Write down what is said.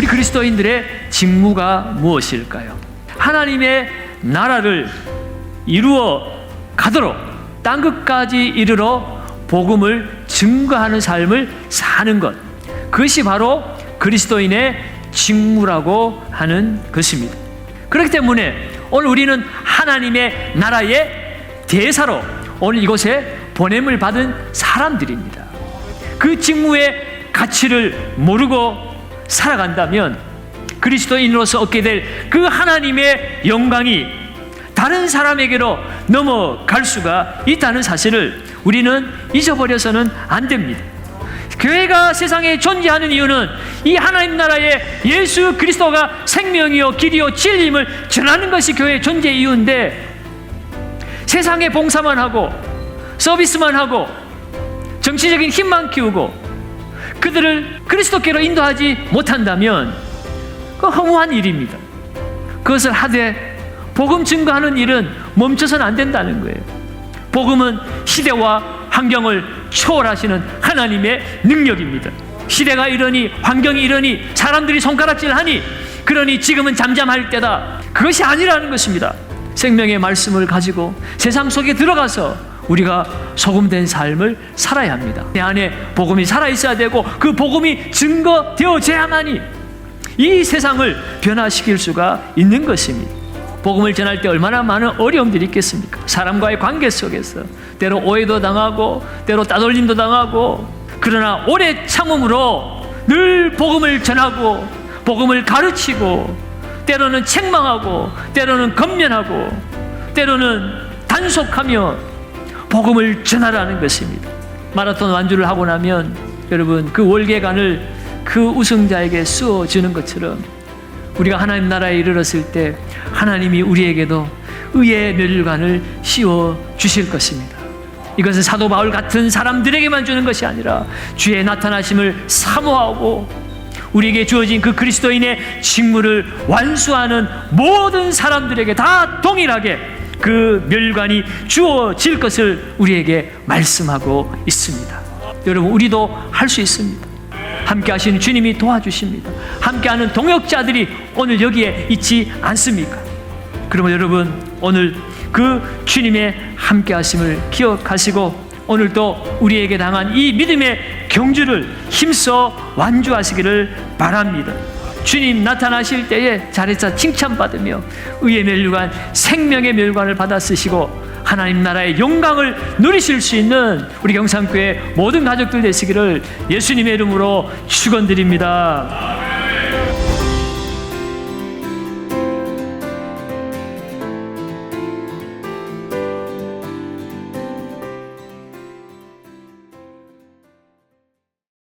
그리스도인들의 직무가 무엇일까요? 하나님의 나라를 이루어 가도록 땅 끝까지 이르러 복음을 증거하는 삶을 사는 것. 그것이 바로 그리스도인의 직무라고 하는 것입니다. 그렇기 때문에 오늘 우리는 하나님의 나라의 대사로 오늘 이곳에 보냄을 받은 사람들입니다. 그 직무의 가치를 모르고 살아간다면 그리스도인으로서 얻게 될 그 하나님의 영광이 다른 사람에게로 넘어갈 수가 있다는 사실을 우리는 잊어버려서는 안 됩니다. 교회가 세상에 존재하는 이유는 이 하나님 나라의 예수 그리스도가 생명이요 길이요 진리임을 전하는 것이 교회의 존재 이유인데 세상에 봉사만 하고 서비스만 하고 정치적인 힘만 키우고 그들을 그리스도께로 인도하지 못한다면 그 허무한 일입니다. 그것을 하되 복음 증거하는 일은 멈춰서는 안 된다는 거예요. 복음은 시대와 환경을 초월하시는 하나님의 능력입니다. 시대가 이러니 환경이 이러니 사람들이 손가락질하니 그러니 지금은 잠잠할 때다. 그것이 아니라는 것입니다. 생명의 말씀을 가지고 세상 속에 들어가서 우리가 소금된 삶을 살아야 합니다. 내 안에 복음이 살아 있어야 되고 그 복음이 증거되어져야만이 이 세상을 변화시킬 수가 있는 것입니다. 복음을 전할 때 얼마나 많은 어려움들이 있겠습니까? 사람과의 관계 속에서 때로 오해도 당하고 때로 따돌림도 당하고 그러나 오래 참음으로 늘 복음을 전하고 복음을 가르치고 때로는 책망하고 때로는 건면하고 때로는 단속하며 복음을 전하라는 것입니다. 마라톤 완주를 하고 나면 여러분 그 월계관을 그 우승자에게 쏘어 주는 것처럼 우리가 하나님 나라에 이르렀을 때 하나님이 우리에게도 의의 멸관을 씌워 주실 것입니다. 이것은 사도 바울 같은 사람들에게만 주는 것이 아니라 주의 나타나심을 사모하고 우리에게 주어진 그 그리스도인의 직무를 완수하는 모든 사람들에게 다 동일하게 그 멸관이 주어질 것을 우리에게 말씀하고 있습니다. 여러분, 우리도 할 수 있습니다. 함께 하시는 주님이 도와주십니다. 함께 하는 동역자들이 오늘 여기에 있지 않습니까? 그러면 여러분, 오늘 그 주님의 함께 하심을 기억하시고 오늘도 우리에게 당한 이 믿음의 경주를 힘써 완주하시기를 바랍니다. 주님 나타나실 때에 자리에서 칭찬받으며 의의 멸관, 생명의 멸관을 받아 쓰시고 하나님 나라의 영광을 누리실 수 있는 우리 경상교회 모든 가족들 되시기를 예수님의 이름으로 축원드립니다.